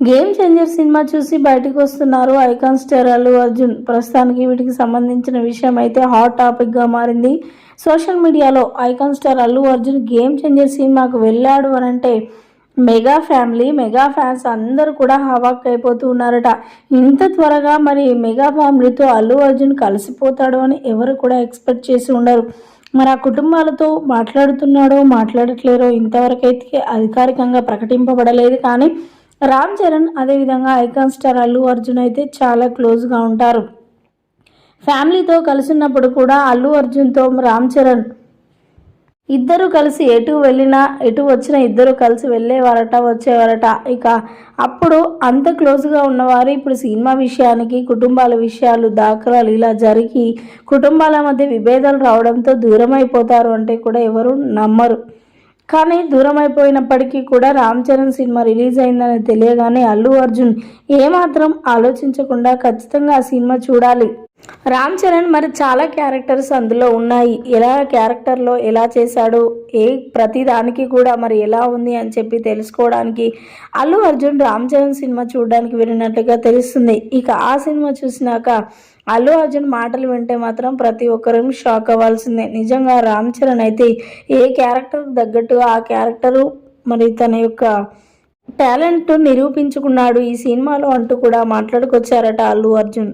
Game changer cinema చూసి బయటకు వస్తున్నారు ఐకాన్ స్టార్ అల్లు అర్జున్. ప్రస్తుతానికి వీటికి సంబంధించిన విషయం అయితే హాట్ టాపిక్గా మారింది. సోషల్ మీడియాలో icon star Allu Arjun game changer సినిమాకు వెళ్ళాడు అని అంటే మెగా ఫ్యామిలీ మెగా ఫ్యాన్స్ అందరూ కూడా హవాక్ అయిపోతూ ఉన్నారట. ఇంత త్వరగా మరి మెగా ఫ్యామిలీతో అల్లు అర్జున్ కలిసిపోతాడు అని ఎవరు కూడా ఎక్స్పెక్ట్ చేసి ఉండరు. మరి ఆ కుటుంబాలతో మాట్లాడుతున్నాడో మాట్లాడట్లేరో ఇంతవరకైతే అధికారికంగా ప్రకటింపబడలేదు కానీ రామ్ చరణ్ అదేవిధంగా ఐకాన్ స్టార్ అల్లు అర్జున్ అయితే చాలా క్లోజ్గా ఉంటారు. ఫ్యామిలీతో కలిసినప్పుడు కూడా అల్లు అర్జున్తో రామ్ చరణ్ ఇద్దరు కలిసి ఎటు వెళ్ళినా ఎటు వచ్చినా ఇద్దరు కలిసి వెళ్ళేవారట వచ్చేవారట. ఇక అప్పుడు అంత క్లోజ్గా ఉన్నవారు ఇప్పుడు సినిమా విషయానికి కుటుంబాల విషయాలు దాఖలాలు ఇలా జరిగి కుటుంబాల మధ్య విభేదాలు రావడంతో దూరం అయిపోతారు అంటే కూడా ఎవరు నమ్మరు. కానీ దూరం అయిపోయినప్పటికీ కూడా రామ్ చరణ్ సినిమా రిలీజ్ అయిందని తెలియగానే అల్లు అర్జున్ ఏమాత్రం ఆలోచించకుండా ఖచ్చితంగా ఆ సినిమా చూడాలి. రామ్ చరణ్ మరి చాలా క్యారెక్టర్స్ అందులో ఉన్నాయి. ఎలా క్యారెక్టర్లో ఎలా చేశాడు? ఏ ప్రతి దానికి కూడా మరి ఎలా ఉంది అని చెప్పి తెలుసుకోవడానికి అల్లు అర్జున్ రామ్ చరణ్ సినిమా చూడడానికి వెళ్ళినట్టుగా తెలుస్తుంది. ఇక ఆ సినిమా చూసినాక అల్లు అర్జున్ మాటలు వింటే మాత్రం ప్రతి ఒక్కరూ షాక్ అవ్వాల్సిందే. నిజంగా రామ్ చరణ్ అయితే ఏ క్యారెక్టర్ తగ్గట్టు ఆ క్యారెక్టరు మరి తన యొక్క టాలెంట్ నిరూపించుకున్నాడు ఈ సినిమాలో అంటూ కూడా మాట్లాడుకొచ్చారట అల్లు అర్జున్.